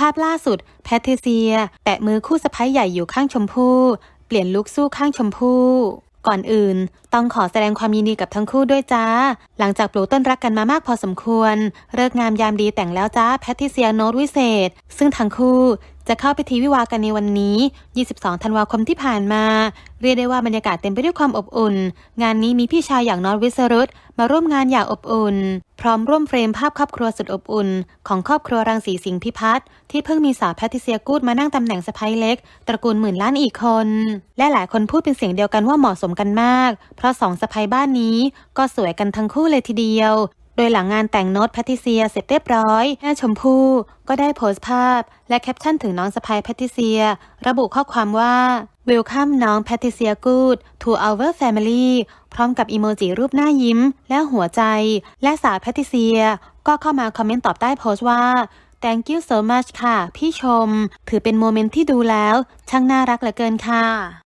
ภาพล่าสุด แพทริเซีย แตะมือคู่สะพ้ายใหญ่อยู่ข้างชมพู่เปลี่ยนลุคสู้ข้างชมพู่ก่อนอื่น ต้องขอแสดงความยินดีกับทั้งคู่ด้วยจ้า หลังจากปลูกต้นรักกันมามากพอสมควร เลิกงามยามดีแต่งแล้วจ้าแพทริเซียโนตวิเศษ ซึ่งทั้งคู่ จะเข้าพิธีวิวากันในวันนี้ 22 ธันวาคมที่ผ่านมา เรียกได้ว่าบรรยากาศเต็มไปด้วยความอบอุ่น งานนี้มีพี่ชายอย่างน็อตวิสรุตมาร่วมงานอย่างอบอุ่น พร้อมร่วมเฟรมภาพครอบครัวสุดอบอุ่น ของครอบครัวรังสีสิงห์พิพัฒน์ที่เพิ่งมีสาวแพทิเซียกูดมานั่งตำแหน่งสะพ้ายเล็ก ตระกูลหมื่นล้านอีกคน และหลายคนพูดเป็นเสียงเดียวกันว่าเหมาะสมกันมาก เพราะสองสะพ้ายบ้านนี้ ก็สวยกันทั้งคู่เลยทีเดียว ดยหลังงานแต่งโน้ตแพทิเซียเสร็จเรียบร้อยแม่ชมพู่ก็ได้โพสต์ภาพ และแคปชั่นถึงน้องสะพ้ยแพทิเซีย ระบุข้อความว่า Welcome น้องแพทิเซีย Good to our family พร้อมกับอีโมจิรูปหน้ายิ้ม และหัวใจ และสาวแพทิเซีย ก็เข้ามาคอมเมนต์ตอบใต้โพสต์ว่า Thank you so much ค่ะ พี่ชม ถือเป็นโมเมนต์ที่ดูแล้ว ช่างน่ารักเหลือเกินค่ะ